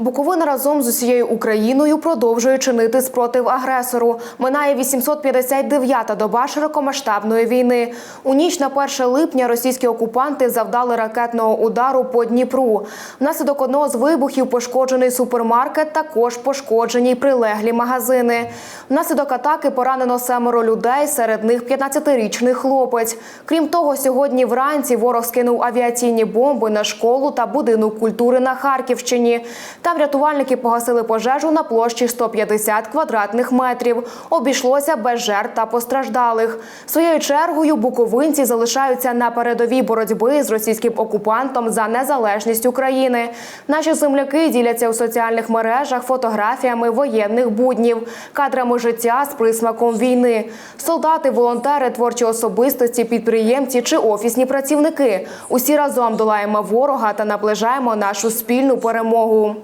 Буковина разом з усією Україною продовжує чинити спротив агресору. Минає 859-та доба широкомасштабної війни. У ніч на 1 липня російські окупанти завдали ракетного удару по Дніпру. Внаслідок одного з вибухів пошкоджений супермаркет, також пошкоджені й прилеглі магазини. Внаслідок атаки поранено семеро людей, серед них 15-річний хлопець. Крім того, сьогодні вранці ворог скинув авіаційні бомби на школу та будинок культури на Харківщині. Там рятувальники погасили пожежу на площі 150 квадратних метрів. Обійшлося без жертв та постраждалих. Своєю чергою буковинці залишаються на передовій боротьби з російським окупантом за незалежність України. Наші земляки діляться у соціальних мережах фотографіями воєнних буднів, кадрами життя з присмаком війни. Солдати, волонтери, творчі особистості, підприємці чи офісні працівники. Усі разом долаємо ворога та наближаємо нашу спільну перемогу.